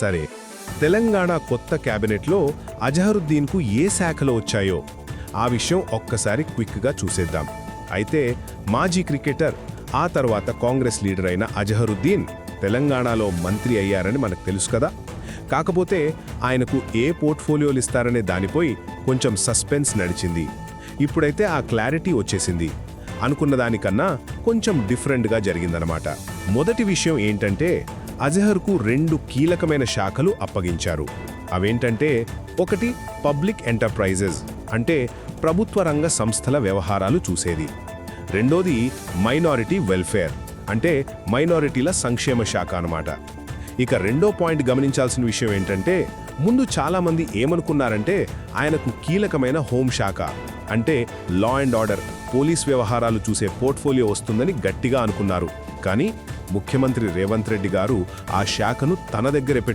సరే తెలంగాణ కొత్త క్యాబినెట్లో అజహరుద్దీన్కు ఏ శాఖలు వచ్చాయో ఆ విషయం ఒక్కసారి క్విక్గా చూసేద్దాం. అయితే మాజీ క్రికెటర్ ఆ తర్వాత కాంగ్రెస్ లీడర్ అయిన అజహరుద్దీన్ తెలంగాణలో మంత్రి అయ్యారని మనకు తెలుసు కదా. కాకపోతే ఆయనకు ఏ పోర్ట్ఫోలియోలు ఇస్తారనే దానిపై కొంచెం సస్పెన్స్ నడిచింది. ఇప్పుడైతే ఆ క్లారిటీ వచ్చేసింది. అనుకున్న దానికన్నా కొంచెం డిఫరెంట్గా జరిగిందనమాట మొదటి విషయం ఏంటంటే అజహర్కు రెండు కీలకమైన శాఖలు అప్పగించారు. అవేంటంటే ఒకటి పబ్లిక్ ఎంటర్ప్రైజెస్ అంటే ప్రభుత్వ రంగ సంస్థల వ్యవహారాలు చూసేది. రెండోది మైనారిటీ వెల్ఫేర్ అంటే మైనారిటీల సంక్షేమ శాఖ అన్నమాట. ఇక రెండో పాయింట్ గమనించాల్సిన విషయం ఏంటంటే ముందు చాలామంది ఏమనుకున్నారంటే ఆయనకు కీలకమైన హోంశాఖ అంటే లా అండ్ ఆర్డర్ పోలీస్ వ్యవహారాలు చూసే పోర్ట్ఫోలియో వస్తుందని గట్టిగా అనుకున్నారు. కానీ ముఖ్యమంత్రి రేవంత్ రెడ్డి గారు ఆ శాఖను తన దగ్గరే పెట్టు